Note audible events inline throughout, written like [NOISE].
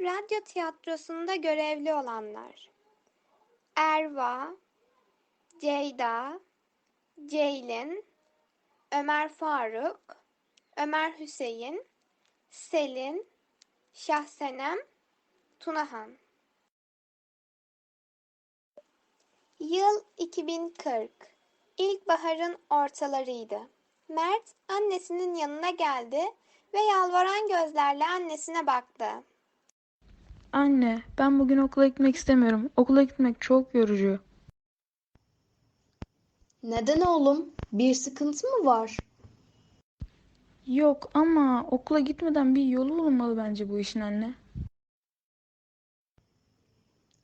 Radyo tiyatrosunda görevli olanlar. Erva, Ceyda, Ceylin, Ömer Faruk, Ömer Hüseyin, Selin, Şahsenem, Tunahan. Yıl 2040. İlkbaharın ortalarıydı. Mert annesinin yanına geldi ve yalvaran gözlerle annesine baktı. Anne, ben bugün okula gitmek istemiyorum. Okula gitmek çok yorucu. Neden oğlum? Bir sıkıntı mı var? Yok ama okula gitmeden bir yolu bulunmalı bence bu işin anne.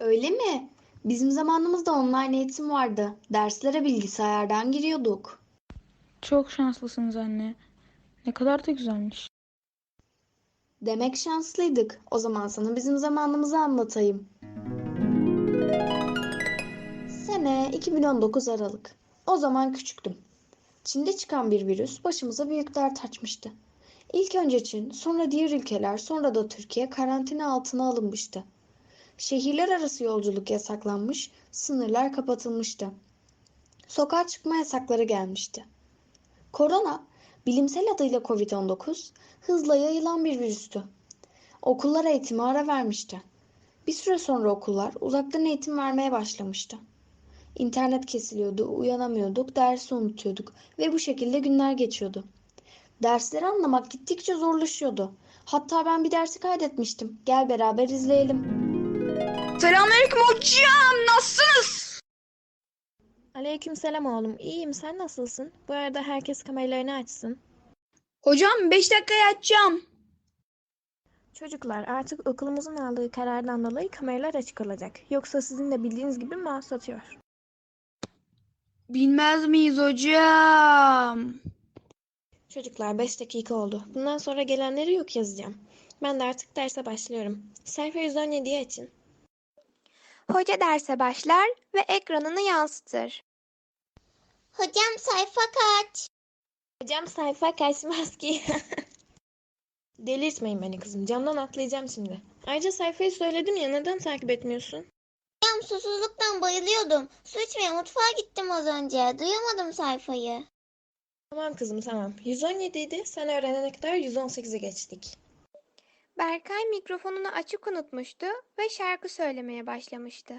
Öyle mi? Bizim zamanımızda online eğitim vardı. Derslere bilgisayardan giriyorduk. Çok şanslısınız anne. Ne kadar da güzelmiş. Demek şanslıydık. O zaman sana bizim zamanımızı anlatayım. Sene 2019 Aralık. O zaman küçüktüm. Çin'de çıkan bir virüs başımıza büyük dert açmıştı. İlk önce Çin, sonra diğer ülkeler, sonra da Türkiye karantina altına alınmıştı. Şehirler arası yolculuk yasaklanmış, sınırlar kapatılmıştı. Sokağa çıkma yasakları gelmişti. Korona, bilimsel adıyla Covid-19, hızla yayılan bir virüstü. Okullar eğitime ara vermişti. Bir süre sonra okullar uzaktan eğitim vermeye başlamıştı. İnternet kesiliyordu, uyanamıyorduk, dersi unutuyorduk ve bu şekilde günler geçiyordu. Dersleri anlamak gittikçe zorlaşıyordu. Hatta ben bir dersi kaydetmiştim. Gel beraber izleyelim. Selamünaleyküm hocam. Nasılsınız? Aleykümselam oğlum. İyiyim. Sen nasılsın? Bu arada herkes kameralarını açsın. Hocam 5 dakikaya açacağım. Çocuklar artık okulumuzun aldığı karardan dolayı kameralar açık olacak. Yoksa sizin de bildiğiniz gibi mouse atıyor. Bilmez miyiz hocam? Çocuklar 5 dakika oldu. Bundan sonra gelenleri yok yazacağım. Ben de artık derse başlıyorum. Sayfa 117'yi açın. Hoca derse başlar ve ekranını yansıtır. Hocam sayfa kaç? Hocam sayfa kaçmaz ki. [LAUGHS] Delirtmeyin beni kızım. Camdan atlayacağım şimdi. Ayrıca sayfayı söyledim ya neden takip etmiyorsun? Hocam susuzluktan bayılıyordum. Su içmeye mutfağa gittim az önce. Duyamadım sayfayı. Tamam kızım tamam. 117 idi. Sen öğrenene kadar 118'e geçtik. Berkay mikrofonunu açık unutmuştu ve şarkı söylemeye başlamıştı.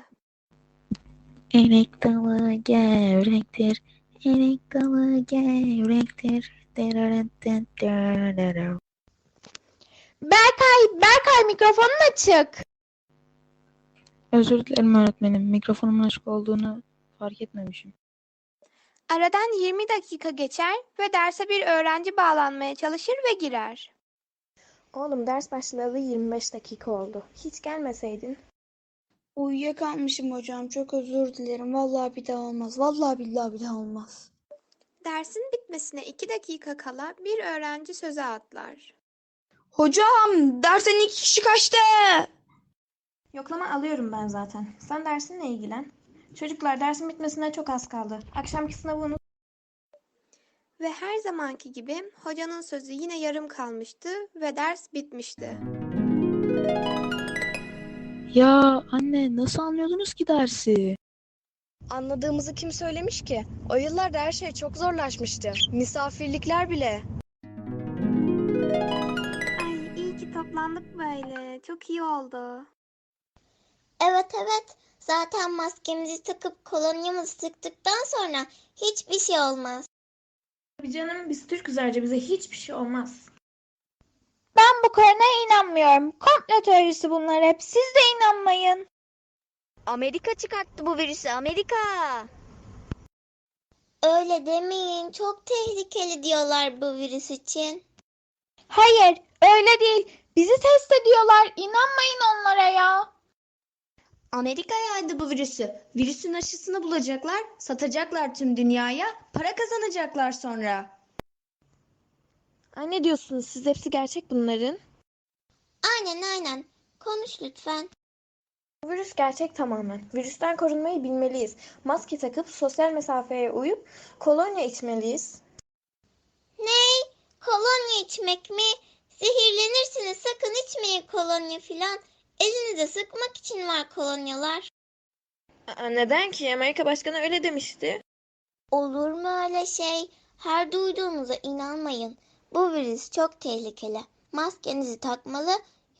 Erik dalı gevrektir. Erik dalı gevrektir. Berkay, Berkay mikrofonun açık. Özür dilerim öğretmenim. Mikrofonumun açık olduğunu fark etmemişim. Aradan 20 dakika geçer ve derse bir öğrenci bağlanmaya çalışır ve girer. Oğlum ders başlayalı 25 dakika oldu. Hiç gelmeseydin. Uyuyakalmışım hocam. Çok özür dilerim. Vallahi bir daha olmaz. Vallahi billahi bir daha olmaz. Dersin bitmesine 2 dakika kala bir öğrenci söze atlar. Hocam dersten iki kişi kaçtı. Yoklama alıyorum ben zaten. Sen dersinle ilgilen. Çocuklar dersin bitmesine çok az kaldı. Akşamki sınavı unut. Ve her zamanki gibi hocanın sözü yine yarım kalmıştı ve ders bitmişti. Ya anne nasıl anlıyordunuz ki dersi? Anladığımızı kim söylemiş ki? O yıllarda her şey çok zorlaşmıştı. Misafirlikler bile. Ay iyi ki toplandık böyle. Çok iyi oldu. Evet evet. Zaten maskemizi takıp kolonyamızı sıktıktan sonra hiçbir şey olmaz. Tabii canım biz Türk'üz ayrıca bize hiçbir şey olmaz. Koronaya inanmıyorum. Komplo teorisi bunlar hep. Siz de inanmayın. Amerika çıkarttı bu virüsü Amerika. Öyle demeyin. Çok tehlikeli diyorlar bu virüs için. Hayır, öyle değil. Bizi test ediyorlar. İnanmayın onlara ya. Amerika yaydı bu virüsü. Virüsün aşısını bulacaklar, satacaklar tüm dünyaya, para kazanacaklar sonra. Ay ne diyorsunuz? Siz hepsi gerçek bunların. Aynen aynen. Konuş lütfen. Bu virüs gerçek tamamen. Virüsten korunmayı bilmeliyiz. Maske takıp sosyal mesafeye uyup kolonya içmeliyiz. Ney? Kolonya içmek mi? Zehirlenirsiniz. Sakın içmeyin kolonya filan. Elinize sıkmak için var kolonyalar. Aa, neden ki? Amerika Başkanı öyle demişti. Olur mu öyle şey? Her duyduğunuza inanmayın. Bu virüs çok tehlikeli. Maskenizi takmalı,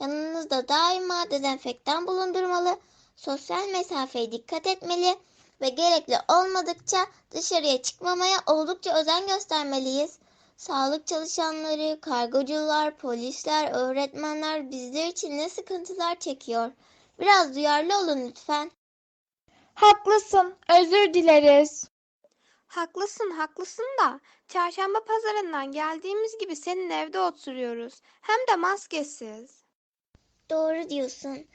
yanınızda daima dezenfektan bulundurmalı, sosyal mesafeye dikkat etmeli ve gerekli olmadıkça dışarıya çıkmamaya oldukça özen göstermeliyiz. Sağlık çalışanları, kargocular, polisler, öğretmenler bizler için ne sıkıntılar çekiyor. Biraz duyarlı olun lütfen. Haklısın. Özür dileriz. Haklısın, haklısın da çarşamba pazarından geldiğimiz gibi senin evde oturuyoruz. Hem de maskesiz. Doğru diyorsun.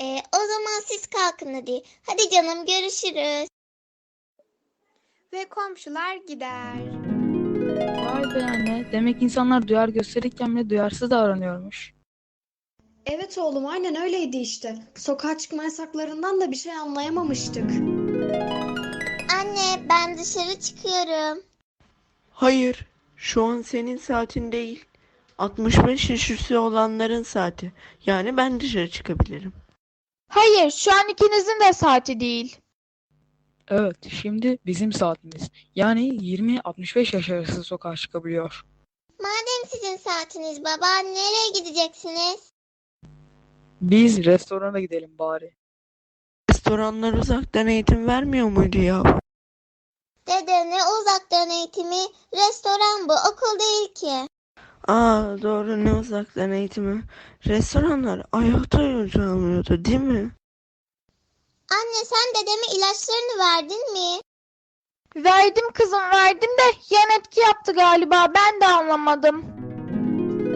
Ee, o zaman siz kalkın hadi. Hadi canım görüşürüz. Ve komşular gider. Vay be anne. Demek insanlar duyar gösterirken bile duyarsız davranıyormuş. Evet oğlum aynen öyleydi işte. Sokağa çıkma yasaklarından da bir şey anlayamamıştık. Anne ben dışarı çıkıyorum. Hayır, şu an senin saatin değil. 65 yaş üstü olanların saati. Yani ben dışarı çıkabilirim. Hayır, şu an ikinizin de saati değil. Evet, şimdi bizim saatimiz. Yani 20-65 yaş arası sokağa çıkabiliyor. Madem sizin saatiniz baba nereye gideceksiniz? Biz restorana gidelim bari. Restoranlar uzaktan eğitim vermiyor muydu ya? Dede ne uzaktan eğitimi? Restoran bu okul değil ki. Aa doğru ne uzaktan eğitimi. Restoranlar ayakta yolcu almıyordu değil mi? Anne sen dedeme ilaçlarını verdin mi? Verdim kızım, verdim de yan etki yaptı galiba. Ben de anlamadım.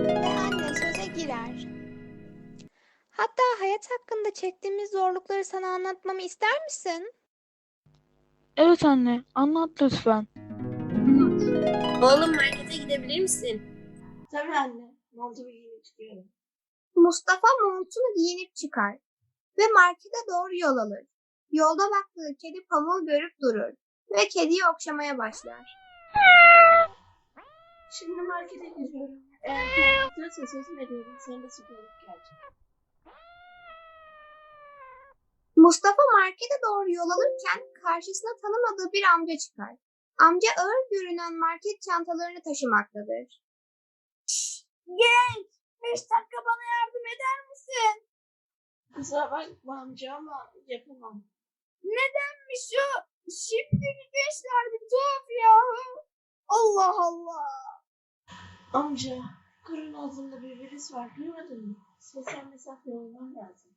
Anne söze girer. Hatta hayat hakkında çektiğimiz zorlukları sana anlatmamı ister misin? Evet anne, anlat lütfen. Oğlum markete gidebilir misin? Tabii anne. Montumu giyinip çıkıyorum. Mustafa montunu giyinip çıkar ve markete doğru yol alır. Yolda baktığı kedi pamuğu görüp durur ve kediyi okşamaya başlar. Şimdi markete gidiyorum. [LAUGHS] Eğer söz veriyorum. Seni de süper alıp Mustafa markete doğru yol alırken karşısına tanımadığı bir amca çıkar. Amca ağır görünen market çantalarını taşımaktadır. Genç, beş dakika bana yardım eder misin? Kusura bakma amca ama yapamam. Nedenmiş o? Şimdiki gençler bir tuhaf ya. Allah Allah. Amca, kurun ağzında bir virüs var. Duymadın mı? Sosyal mesafe olman lazım.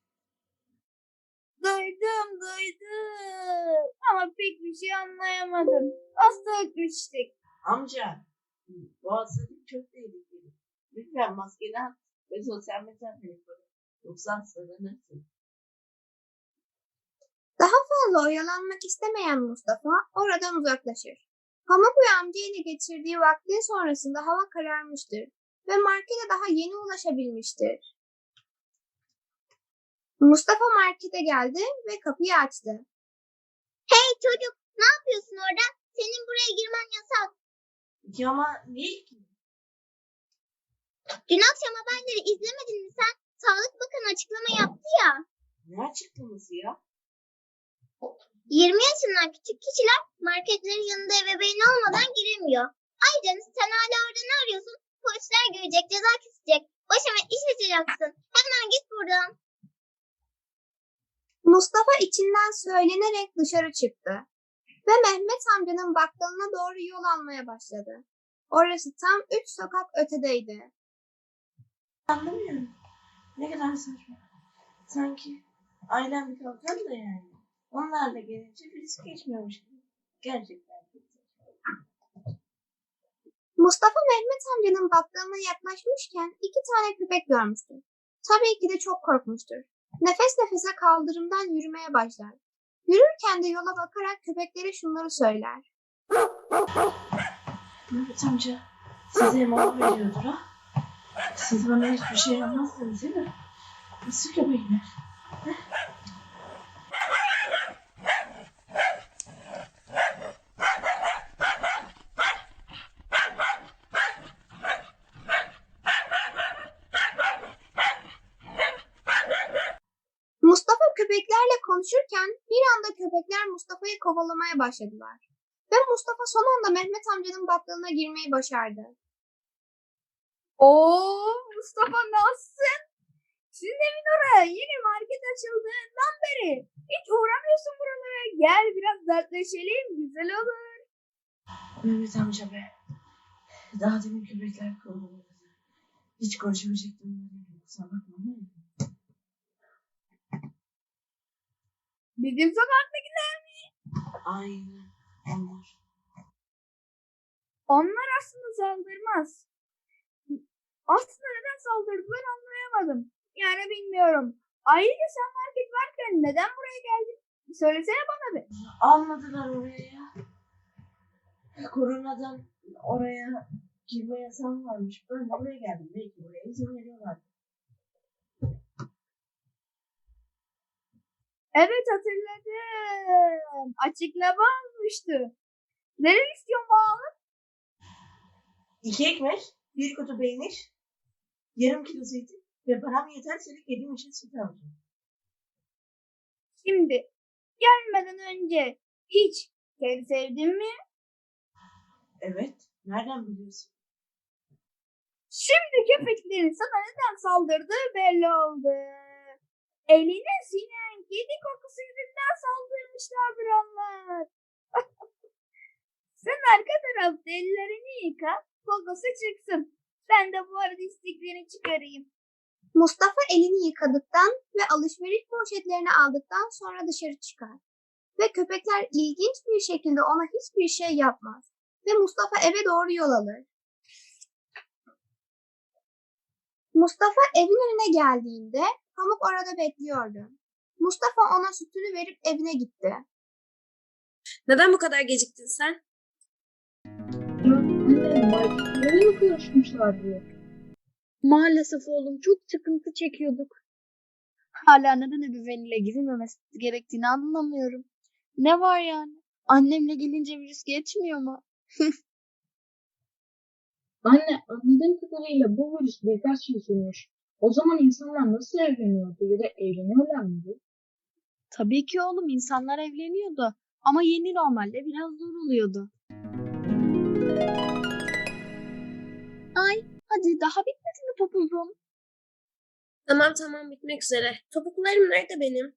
Duydum duydum. Ama pek bir şey anlayamadım. Hastalık düştük. Amca, bu hastalık çok tehlikeli. Lütfen maskeni at ve sosyal mesafeni koru. Yoksa hastalanırsın. Daha fazla oyalanmak istemeyen Mustafa oradan uzaklaşır. Pamuklu amca ile geçirdiği vaktin sonrasında hava kararmıştır ve markete daha yeni ulaşabilmiştir. Mustafa markete geldi ve kapıyı açtı. Hey çocuk ne yapıyorsun orada? Senin buraya girmen yasak. Ya ama niye ki? Dün akşam haberleri izlemedin mi sen? Sağlık Bakanı açıklama yaptı ya. Ne açıklaması ya? 20 yaşından küçük kişiler marketlerin yanında ebeveyn olmadan giremiyor. Ayrıca sen hala orada ne arıyorsun? Polisler görecek, ceza kesecek. Başıma iş açacaksın. Hemen git buradan. Mustafa içinden söylenerek dışarı çıktı ve Mehmet amcanın bakkalına doğru yol almaya başladı. Orası tam üç sokak ötedeydi. Anlamıyorum. Ne kadar saçma. Sanki ailem bir kalkan da yani. Onlar da gelince virüs geçmiyormuş gibi. Gerçekten. Mustafa Mehmet amcanın bakkalına yaklaşmışken iki tane köpek görmüştü. Tabii ki de çok korkmuştur. Nefes nefese kaldırımdan yürümeye başlar. Yürürken de yola bakarak köpeklere şunları söyler. Mehmet amca size mal veriyordur ha. Siz bana hiçbir şey yapmazsınız değil mi? Nasıl köpekler? Konuşurken bir anda köpekler Mustafa'yı kovalamaya başladılar. Ve Mustafa son anda Mehmet amcanın baklığına girmeyi başardı. Oo Mustafa nasılsın? Sizin evin oraya yeni market açıldığından beri hiç uğramıyorsun buralara. Gel biraz dertleşelim güzel olur. Mehmet amca be. Daha demin köpekler kovaladı. Hiç konuşmayacaktım. Kusura bakma ama. Bizim sokaktakiler mi? Aynen. Onlar. Onlar aslında saldırmaz. Aslında neden saldırdılar anlayamadım. Yani bilmiyorum. Ayrıca sen market varken neden buraya geldin? Söylesene bana bir. Almadılar oraya ya. Koronadan oraya girme yasağı varmış. Ben de buraya geldim. Belki buraya izin veriyorlar. Evet hatırladım. Açıklama almıştı. Neler istiyorsun bağlı? İki ekmek, bir kutu peynir, yarım kilo zeytin ve param yeterse kedim için süt alacağım. Şimdi gelmeden önce hiç kedi sevdin mi? Evet. Nereden biliyorsun? Şimdi köpeklerin sana neden saldırdığı belli oldu. Eline sinen kedi kokusu yüzünden saldırmışlardır onlar. [LAUGHS] Sen arka tarafta ellerini yıka, kokusu çıksın. Ben de bu arada istiklerini çıkarayım. Mustafa elini yıkadıktan ve alışveriş poşetlerini aldıktan sonra dışarı çıkar. Ve köpekler ilginç bir şekilde ona hiçbir şey yapmaz. Ve Mustafa eve doğru yol alır. Mustafa evin önüne geldiğinde Pamuk orada bekliyordu. Mustafa ona sütünü verip evine gitti. Neden bu kadar geciktin sen? Anne, marketlere mi konuşmuşlar diye. Maalesef oğlum çok sıkıntı çekiyorduk. Hala neden ebeveyniyle girilmemesi gerektiğini anlamıyorum. Ne var yani? Annemle gelince virüs geçmiyor mu? [LAUGHS] Anne anladığım kadarıyla bu virüs birkaç yıl sürmüş. O zaman insanlar nasıl evleniyordu ya da evleniyorlar mıydı? Tabii ki oğlum insanlar evleniyordu. Ama yeni normalde biraz zor oluyordu. Ay hadi daha bitmedi mi topuzum? Tamam tamam bitmek üzere. Topuklarım nerede benim?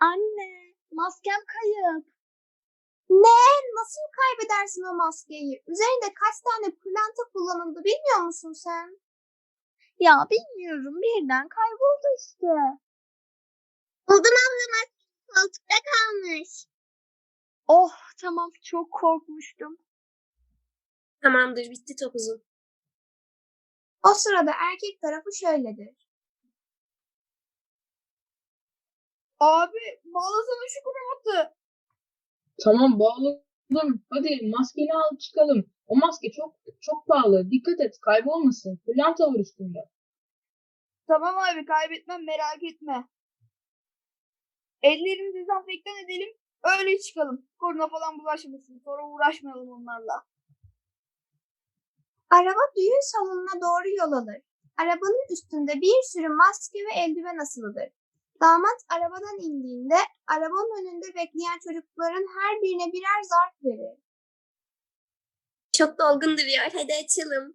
Anne maskem kayıp. Ne? Nasıl kaybedersin o maskeyi? Üzerinde kaç tane pırlanta kullanıldı bilmiyor musun sen? Ya bilmiyorum birden kayboldu işte. Buldum abla koltukta kalmış. Oh tamam çok korkmuştum. Tamamdır bitti topuzum. O sırada erkek tarafı şöyledir. Abi bağlasana şu kravatı. Tamam bağladım. Hadi maskeni al çıkalım. O maske çok çok pahalı. Dikkat et kaybolmasın. Pırlanta var üstünde. Tamam abi kaybetmem merak etme. Ellerimizi dezenfektan edelim. Öyle çıkalım. Korona falan bulaşmasın. Sonra uğraşmayalım onlarla. Araba düğün salonuna doğru yol alır. Arabanın üstünde bir sürü maske ve eldiven asılıdır. Damat arabadan indiğinde arabanın önünde bekleyen çocukların her birine birer zarf verir. Çok dolgun duruyor. Hadi açalım.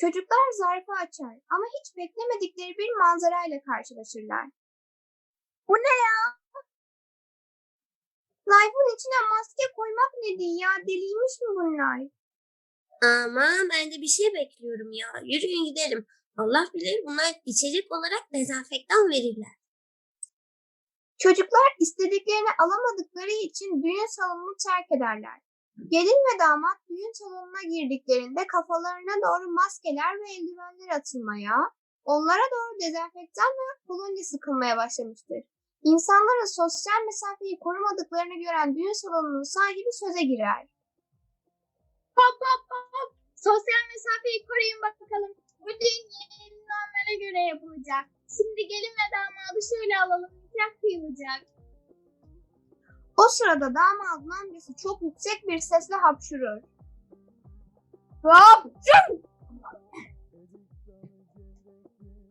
Çocuklar zarfı açar ama hiç beklemedikleri bir manzarayla karşılaşırlar. Bu ne ya? Life'ın içine maske koymak nedir ya? Deliymiş mi bunlar? Aman ben de bir şey bekliyorum ya. Yürüyün gidelim. Allah bilir bunlar içecek olarak dezenfektan verirler. Çocuklar istediklerini alamadıkları için düğün salonunu terk ederler. Gelin ve damat düğün salonuna girdiklerinde kafalarına doğru maskeler ve eldivenler atılmaya, onlara doğru dezenfektan ve kolonya sıkılmaya başlamıştır. İnsanların sosyal mesafeyi korumadıklarını gören düğün salonunun sahibi söze girer. Hop hop hop. Sosyal mesafeyi koruyun bakalım. Bu düğün yeni normale göre yapılacak. Şimdi gelin ve damadı şöyle alalım. Nikah kıyılacak. O sırada damadın amcası çok yüksek bir sesle hapşurur. Hapşın!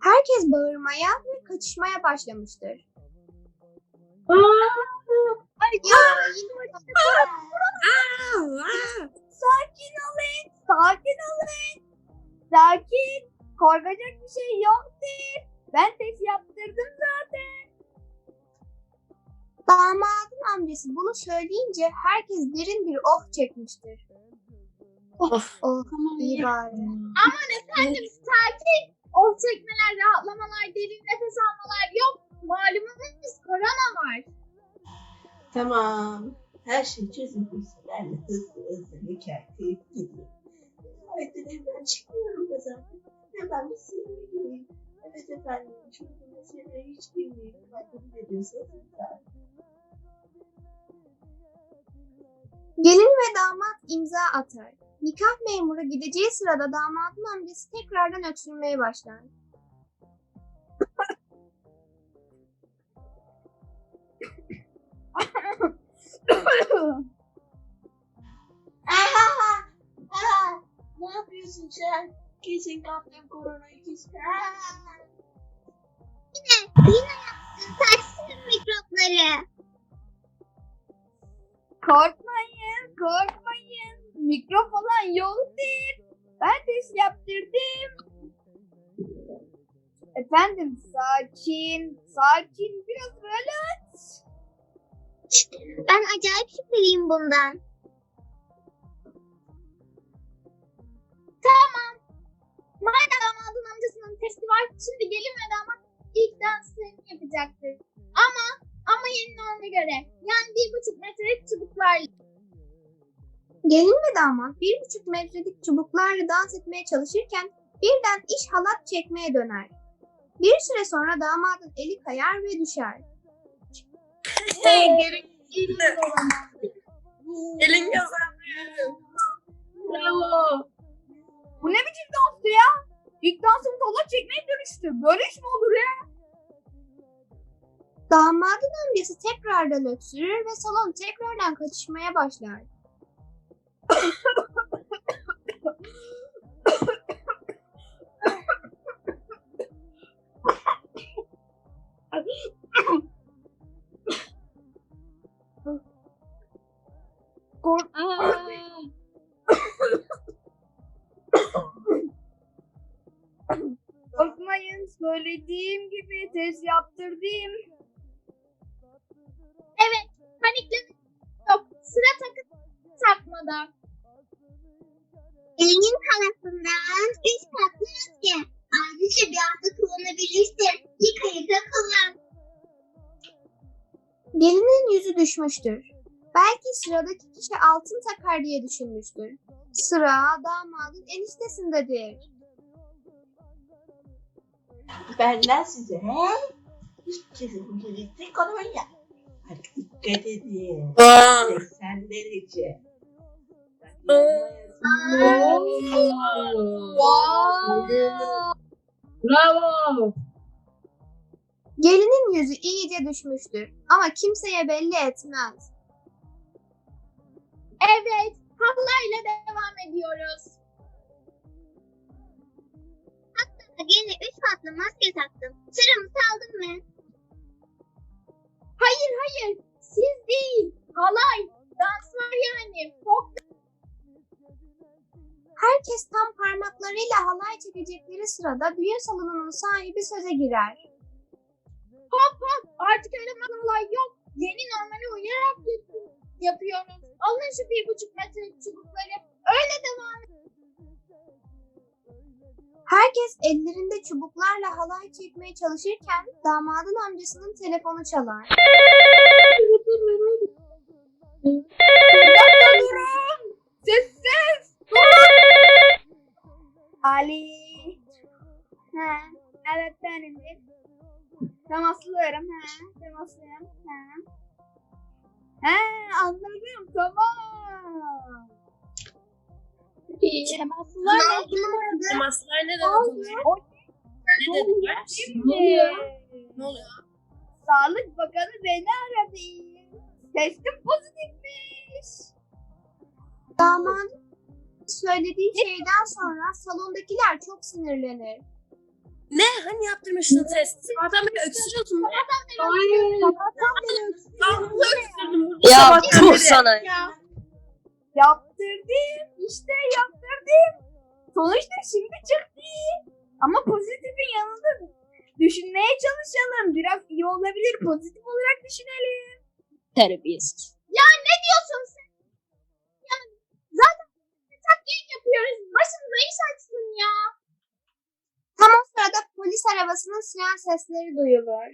Herkes bağırmaya ve kaçışmaya başlamıştır. Sakin olun. Sakin olun. Sakin. Korkacak bir şey yoktur. Ben test yaptırdım zaten. Damadın amcası bunu söyleyince herkes derin bir oh çekmiştir. Of. Oh, iyi bari. Aman efendim sakin. Oh çekmeler, rahatlamalar, derin nefes almalar yok. Malumunuz korona var. Tamam. Her şey çözülmüş. Ben de hızlı hızlı kıyıp gidiyorum. Öğretmen evden çıkmıyorum da zaten. Hemen bir gireyim. Evet efendim. Çünkü meseleye hiç girmeyeyim. Ben kabul ediyorsanız imza. Gelin ve damat imza atar. Nikah memuru gideceği sırada damadın amcası tekrardan öksürmeye başlar. Aha! Aha! Ne yapıyorsun sen? Kesin kaptın koronayı kesin. Yine yaptın taksın mikropları. Korkmayın, korkmayın. Mikrop falan yoktur. Ben test yaptırdım. Efendim sakin, sakin. Biraz relax. Ben acayip şüpheliyim bundan. Madem damadın amcasının testi var, şimdi gelin ve damat ilk danslarını yapacaktır. Ama ama yeni norma göre. Yani bir buçuk metrelik çubuklarla. Gelin ve damat bir buçuk metrelik çubuklarla dans etmeye çalışırken birden iş halat çekmeye döner. Bir süre sonra damadın eli kayar ve düşer. Hey, gelin. Gelin kazandı. Bravo. Bu ne biçim danstı ya? İlk dansım kola çekmeye dönüştü. Böyle iş mi olur ya? Damadın amcası tekrardan öksürür ve salon tekrardan kaçışmaya başlar. Kork Korkmayın söylediğim gibi test yaptırdım. Takmada. Elinin halasından üç katlı maske. Ayrıca bir hafta kullanabilirsin. Yıkayıp da kullan. Gelinin yüzü düşmüştür. Belki sıradaki kişi altın takar diye düşünmüştür. Sıra damadın eniştesindedir. Benden size he? Kesin kilitli kolonya. Hadi dikkat edin. Aa. 80 derece. Bravo. Gelinin yüzü iyice düşmüştür ama kimseye belli etmez. Evet, hallayla devam ediyoruz. Gene üç katlı maske taktım. Sıramı saldın mı? Hayır hayır, siz değil. Halay, dans var yani. Folk Herkes tam parmaklarıyla halay çekecekleri sırada düğün salonunun sahibi söze girer. hop hop, artık öyle halay yok. Yeni normale uyarak yap- yapıyoruz. Alın şu bir buçuk metrelik çubukları. Öyle devam Herkes ellerinde çubuklarla halay çekmeye çalışırken damadın amcasının telefonu çalar. Durun. Sessiz. Durun. Ali. Ha, evet benimdir. Temaslıyorum ha. Temaslıyorum ha. Ha anladım tamam. Temaslılar ne? Temaslar ne demek oluyor? Ne dediler? Şimdi. Ne oluyor? Sağlık Bakanı beni aradı. Testim pozitifmiş. Damadın söylediği şeyden sonra salondakiler çok sinirlenir. Ne? Hani yaptırmıştın test? Sabahtan beri öksürüyorsun be. Hayır. Ağzını öksürdüm Ya sabahtan bu beri. sana. Yaptırdım. İşte yaptırdım. Sonuçta şimdi çıktı. Ama pozitifin yanında düşünmeye çalışalım. Biraz iyi olabilir. Pozitif olarak düşünelim. Terbiyesiz. Ya ne diyorsun sen? Ya zaten taklit yapıyoruz. Başımıza iş açsın ya. Tam o sırada polis arabasının siren sesleri duyulur.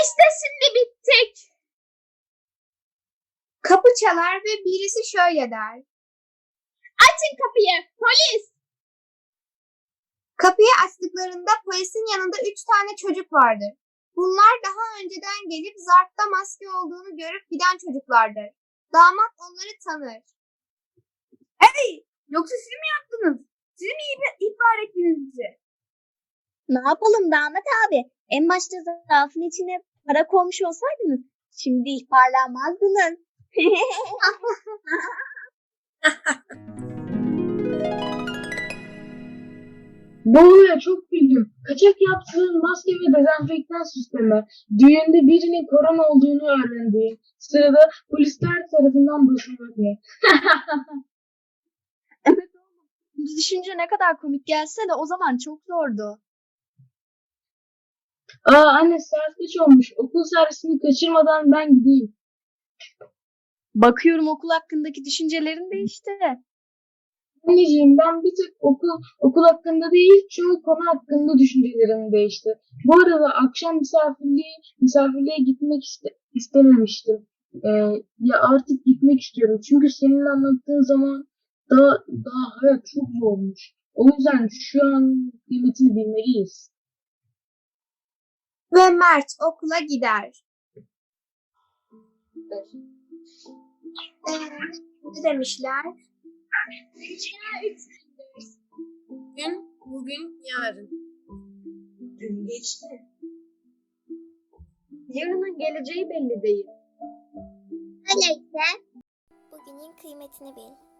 İşte şimdi bittik. Kapı çalar ve birisi şöyle der. Açın kapıyı. Polis. Kapıyı açtıklarında polisin yanında üç tane çocuk vardır. Bunlar daha önceden gelip zarfta maske olduğunu görüp giden çocuklardır. Damat onları tanır. Hey! Yoksa siz mi yaptınız? Siz mi ihbar, ettiniz bizi? Ne yapalım damat abi? En başta zarfın içine para koymuş olsaydınız şimdi ihbarlanmazdınız. [LAUGHS] Olaya çok güldüm. Kaçak yaptığın maske ve dezenfektan sistemi. Düğünde birinin korona olduğunu öğrendi. Sırada polisler tarafından basılmadı. [LAUGHS] Düşünce ne kadar komik gelse de o zaman çok zordu. Aa anne saat kaç olmuş? Okul servisini kaçırmadan ben gideyim. Bakıyorum okul hakkındaki düşüncelerin değişti. Anneciğim ben bir tek okul, okul hakkında değil çoğu konu hakkında düşüncelerim değişti. Bu arada akşam misafirliğe, misafirliğe gitmek iste- istememiştim. Ee, ya artık gitmek istiyorum. Çünkü senin anlattığın zaman daha, daha hayat çok zormuş. O yüzden şu an kıymetini bilmeliyiz. Ve Mert okula gider. Ee, ne demişler? Bugün, bugün, yarın. Dün geçti. Yarının geleceği belli değil. Öyleyse bugünün kıymetini bil.